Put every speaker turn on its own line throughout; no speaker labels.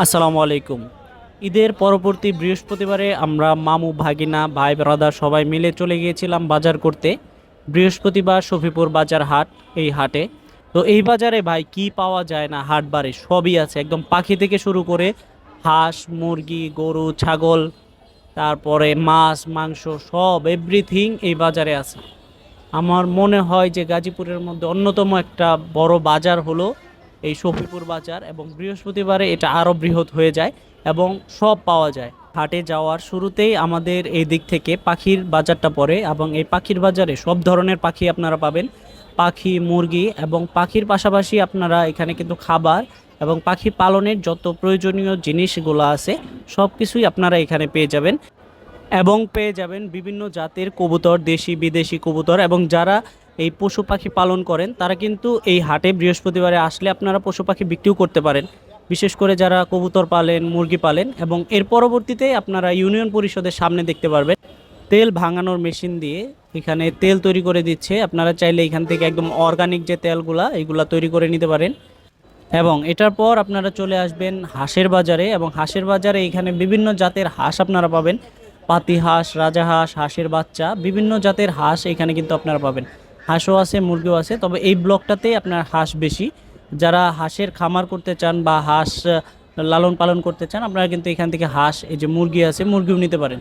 আসসালামু আলাইকুম। ঈদের পরবর্তী বৃহস্পতিবারে আমরা মামু, ভাগিনা, ভাই ব্রাদার সবাই মিলে চলে গিয়েছিলাম বাজার করতে। বৃহস্পতিবার শফিপুর বাজার হাট, এই হাটে। তো এই বাজারে ভাই কি পাওয়া যায় না, হাট বারে সবই আছে। একদম পাখি থেকে শুরু করে হাঁস, মুরগি, গরু, ছাগল, তারপরে মাছ, মাংস, সব এভরিথিং এই বাজারে আছে। আমার মনে হয় যে গাজীপুরের মধ্যে অন্যতম একটা বড় বাজার হলো এই শফিপুর বাজার এবং বৃহস্পতিবারে এটা আরও বৃহৎ হয়ে যায় এবং সব পাওয়া যায়। হাটে যাওয়ার শুরুতেই আমাদের এই দিক থেকে পাখির বাজারটা পড়ে এবং এই পাখির বাজারে সব ধরনের পাখি আপনারা পাবেন। পাখি, মুরগি এবং পাখির পাশাপাশি আপনারা এখানে কিন্তু খাবার এবং পাখি পালনের যত প্রয়োজনীয় জিনিসগুলো আছে, সব কিছুই আপনারা এখানে পেয়ে যাবেন। এবং পেয়ে যাবেন বিভিন্ন জাতের কবুতর দেশি বিদেশি কবুতর এবং যারা এই পশু পাখি পালন করেন, তারা কিন্তু এই হাটে বৃহস্পতিবারে আসলে আপনারা পশু পাখি বিক্রিও করতে পারেন। বিশেষ করে যারা কবুতর পালেন, মুরগি পালেন এবং এর পরবর্তীতে আপনারা ইউনিয়ন পরিষদের সামনে দেখতে পারবেন। তেল ভাঙানোর মেশিন দিয়ে এখানে তেল তৈরি করে দিচ্ছে। আপনারা চাইলে এখান থেকে একদম অর্গানিক যে তেলগুলা এইগুলা তৈরি করে নিতে পারেন। এবং এটার পর আপনারা চলে আসবেন হাঁসের বাজারে এবং হাঁসের বাজারে এখানে বিভিন্ন জাতের হাঁস আপনারা পাবেন। পাতি হাঁস, রাজা হাঁস, হাঁসের বাচ্চা, বিভিন্ন জাতের হাঁস এখানে কিন্তু আপনারা পাবেন। হাঁসও আছে, মুরগিও আছে। তবে এই ব্লকটাতে আপনার হাঁস বেশি। যারা হাঁসের খামার করতে চান বা হাঁস লালন পালন করতে চান, আপনারা কিন্তু এখান থেকে হাঁস, এই যে মুরগি আছে, মুরগিও নিতে পারেন।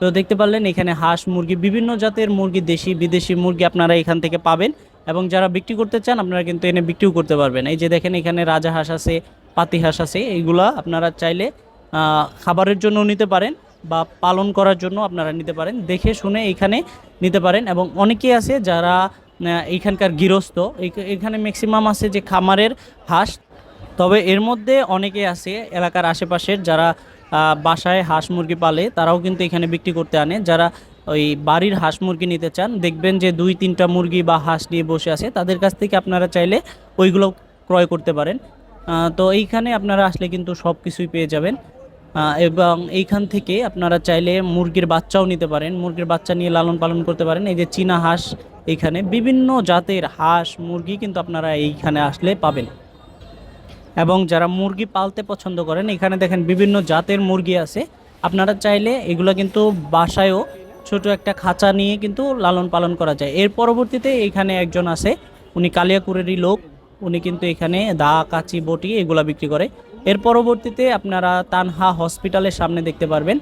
তো দেখতে পারলেন, এখানে হাঁস, মুরগি, বিভিন্ন জাতের মুরগি, দেশি, বিদেশি মুরগি আপনারা এখান থেকে পাবেন। এবং যারা বিক্রি করতে চান, আপনারা কিন্তু এনে বিক্রিও করতে পারবেন। এই যে দেখেন, এখানে রাজা হাঁস আছে, পাতি হাঁস আছে, এইগুলা আপনারা চাইলে খাবারের জন্য নিতে পারেন। বা পালন করার জন্য আপনারা নিতে পারেন। দেখে শুনে এখানে নিতে পারেন এবং অনেকেই আছে যারা এইখানকার গৃহস্থ। এখানে ম্যাক্সিমাম আছে যে খামারের হাঁস। তবে এর মধ্যে অনেকে আছে, এলাকার আশেপাশের যারা বাসায় হাঁস মুরগি পালে, তারাও কিন্তু এখানে বিক্রি করতে আনে। যারা ওই বাড়ির হাঁস মুরগি নিতে চান, দেখবেন যে দুই, তিনটা মুরগি বা হাঁস নিয়ে বসে আছে। তাদের কাছ থেকে আপনারা চাইলে ওইগুলো ক্রয় করতে পারেন। তো এইখানে আপনারা আসলে কিন্তু সব কিছুই পেয়ে যাবেন। এবং এইখান থেকে আপনারা চাইলে মুরগির বাচ্চাও নিতে পারেন, মুরগির বাচ্চা নিয়ে লালন পালন করতে পারেন। এই যে চীনা হাঁস এইখানে বিভিন্ন জাতের হাঁস, মুরগি কিন্তু আপনারা এইখানে আসলে পাবেন। এবং যারা মুরগি পালতে পছন্দ করেন, এখানে দেখেন বিভিন্ন জাতের মুরগি আছে। আপনারা চাইলে এগুলো কিন্তু বাসায়ও ছোট একটা খাঁচা নিয়ে কিন্তু লালন পালন করা যায়। এর পরবর্তীতে এখানে একজন আছে, উনি কালিয়াকুরেরই লোক। উনি কিন্তু এখানে দা, কাচি, বটি এগুলা বিক্রি করে। এর পরবর্তীতে আপনারা তানহা হসপিটালের সামনে দেখতে পারবেন।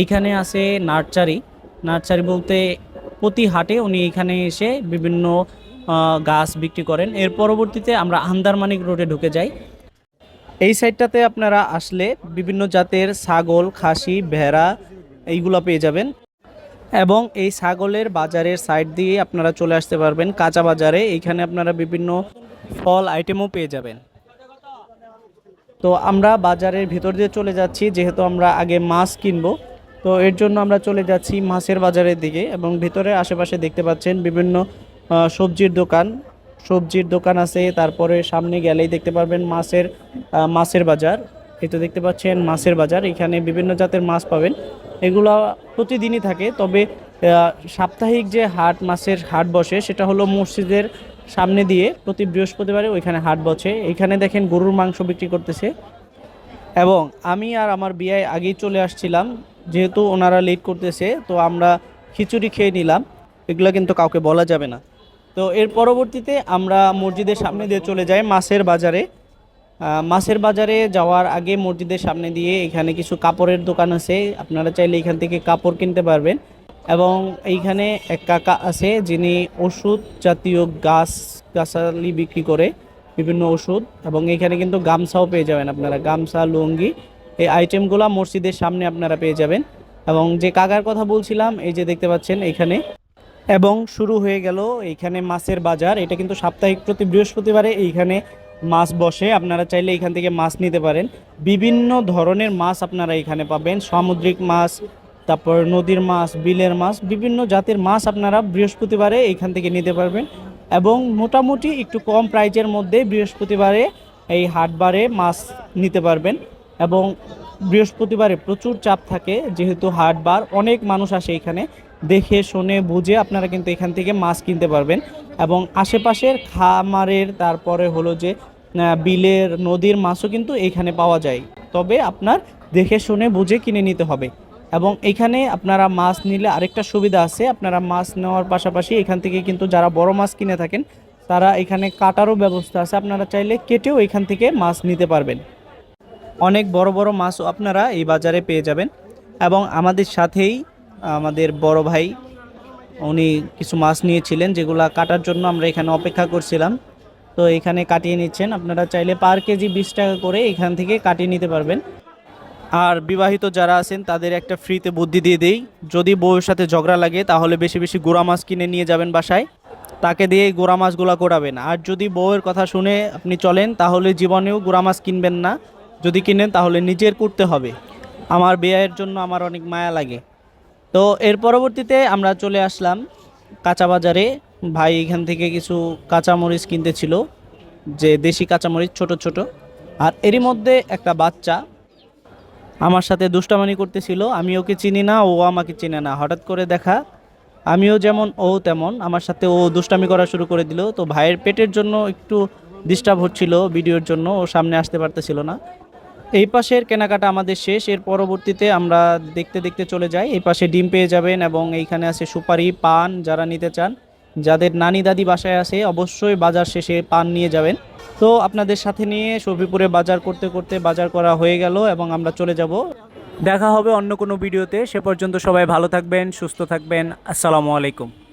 এইখানে আছে নার্সারি নার্সারি বলতে প্রতি হাটে উনি এখানে এসে বিভিন্ন গাছ বিক্রি করেন। এর পরবর্তীতে আমরা আন্দারমানিক রোডে ঢুকে যাই। এই সাইডটাতে আপনারা আসলে বিভিন্ন জাতের ছাগল, খাসি, ভেড়া এইগুলো পেয়ে যাবেন। এবং এই ছাগলের বাজারের সাইড দিয়ে আপনারা চলে আসতে পারবেন। কাঁচা বাজারে এইখানে আপনারা বিভিন্ন ফল আইটেমও পেয়ে যাবেন। তো আমরা বাজারের ভিতর দিয়ে চলে যাচ্ছি, যেহেতু আমরা আগে মাছ কিনবো। তো এর জন্য আমরা চলে যাচ্ছি মাছের বাজারের দিকে এবং ভিতরে আশেপাশে দেখতে পাচ্ছেন বিভিন্ন সবজির দোকান। সবজির দোকান আছে, তারপরে সামনে গেলেই দেখতে পারবেন মাছের মাছের বাজার। তো দেখতে পাচ্ছেন মাছের বাজার, এখানে বিভিন্ন জাতের মাছ পাবেন। এগুলো প্রতিদিনই থাকে, তবে সাপ্তাহিক যে হাট, মাছের হাট বসে, সেটা হলো মসজিদের সামনে দিয়ে প্রতি বৃহস্পতিবারে ওইখানে হাট বসে। এখানে দেখেন গরুর মাংস বিক্রি করতেছে। এবং আমি আর আমার বিয়ায় আগেই চলে আসছিলাম, যেহেতু ওনারা লেট করতেছে, তো আমরা খিচুড়ি খেয়ে নিলাম। এগুলো কিন্তু কাউকে বলা যাবে না। তো এর পরবর্তীতে আমরা মসজিদের সামনে দিয়ে চলে যাই মাছের বাজারে। মাছের বাজারে যাওয়ার আগে মসজিদের সামনে দিয়ে এখানে কিছু কাপড়ের দোকান আছে। আপনারা চাইলে এখান থেকে কাপড় কিনতে পারবেন। এবং এইখানে এক কাকা আছে, যিনি ওষুধ জাতীয় গাছ, গাছালি বিক্রি করে বিভিন্ন ওষুধ এবং এখানে কিন্তু গামছাও পেয়ে যাবেন আপনারা, গামছা, লুঙ্গি, এই আইটেমগুলো মসজিদের সামনে আপনারা পেয়ে যাবেন। এবং যে কাকার কথা বলছিলাম, এই যে দেখতে পাচ্ছেন এখানে এবং শুরু হয়ে গেল এইখানে মাছের বাজার, এটা কিন্তু সাপ্তাহিক প্রতি বৃহস্পতিবারে এইখানে মাছ বসে, আপনারা চাইলে এখান থেকে মাছ নিতে পারেন। বিভিন্ন ধরনের মাছ আপনারা এখানে পাবেন, সামুদ্রিক মাছ তারপর নদীর মাছ, বিলের মাছ, বিভিন্ন জাতের মাছ আপনারা বৃহস্পতিবারে এইখান থেকে নিতে পারবেন। এবং মোটামুটি একটু কম প্রাইজের মধ্যে বৃহস্পতিবারে এই হাটবারে মাছ নিতে পারবেন। এবং বৃহস্পতিবারে প্রচুর চাপ থাকে, যেহেতু হাটবার অনেক মানুষ আসে এখানে। দেখে, শুনে, বুঝে আপনারা কিন্তু এখান থেকে মাছ কিনতে পারবেন। এবং আশেপাশের খামারের, তারপরে হলো যে বিলের, নদীর মাছও কিন্তু এখানে পাওয়া যায়। তবে আপনার দেখে, শুনে, বুঝে কিনে নিতে হবে। এবং এখানে আপনারা মাছ নিলে আরেকটা সুবিধা আছে, আপনারা মাছ নেওয়ার পাশাপাশি এখান থেকে কিন্তু যারা বড় মাছ কিনে থাকেন, তারা এখানে কাটারও ব্যবস্থা আছে, আপনারা চাইলে কেটেও এখান থেকে মাছ নিতে পারবেন। অনেক বড় বড় মাছও আপনারা এই বাজারে পেয়ে যাবেন এবং আমাদের সাথেই আমাদের বড় ভাই, উনি কিছু মাছ নিয়েছিলেন যেগুলা কাটার জন্য আমরা এখানে অপেক্ষা করছিলাম। তো এখানে কাটিয়ে নিচ্ছেন, আপনারা চাইলে পার কেজি বিশ টাকা করে এখান থেকে কাটিয়ে নিতে পারবেন। আর বিবাহিত যারা আছেন, তাদের একটা ফ্রিতে বুদ্ধি দিয়ে দেই। যদি বউয়ের সাথে ঝগড়া লাগে, তাহলে বেশি বেশি গোড়া মাছ কিনে নিয়ে যাবেন বাসায়। তাকে দিয়ে গোড়া মাছগুলা করাবেন আর যদি বউয়ের কথা শুনে আপনি চলেন, তাহলে জীবনেও গোড়া মাছ কিনবেন না। যদি কিনেন, তাহলে নিজের করতে হবে। আমার বিয়ের জন্য আমার অনেক মায়া লাগে। তো এর পরবর্তীতে আমরা চলে আসলাম কাঁচা বাজারে। ভাই এখান থেকে কিছু কাঁচামরিচ কিনতে ছিল যে দেশি কাঁচামরিচ, ছোট ছোট। আর এরই মধ্যে একটা বাচ্চা আমার সাথে দুষ্টামানি করতেছিল, আমি ওকে চিনি না, ও আমাকে চিনে না। হঠাৎ করে দেখা, আমিও যেমন, ও তেমন। আমার সাথে ও দুষ্টামি করা শুরু করে দিল। তো ভাইয়ের পেটের জন্য একটু ডিস্টার্ব হচ্ছিল ভিডিওর জন্য, ও সামনে আসতে পারতেছিল না। এই পাশের কেনাকাটা আমাদের শেষ। এর পরবর্তীতে আমরা দেখতে দেখতে চলে যাই। এই পাশে ডিম পেয়ে যাবেন এবং এইখানে আছে সুপারি, পান, যারা নিতে চান। যাদের নানি দাদি বাসায় আছে, অবশ্যই বাজার শেষে পান নিয়ে যাবেন। তো আপনাদের সাথে নিয়ে সফিপুরে বাজার করতে করতে বাজার করা হয়ে গেল এবং আমরা চলে যাব। দেখা হবে অন্য কোনো ভিডিওতে। সে পর্যন্ত সবাই ভালো থাকবেন, সুস্থ থাকবেন। আসসালামু আলাইকুম।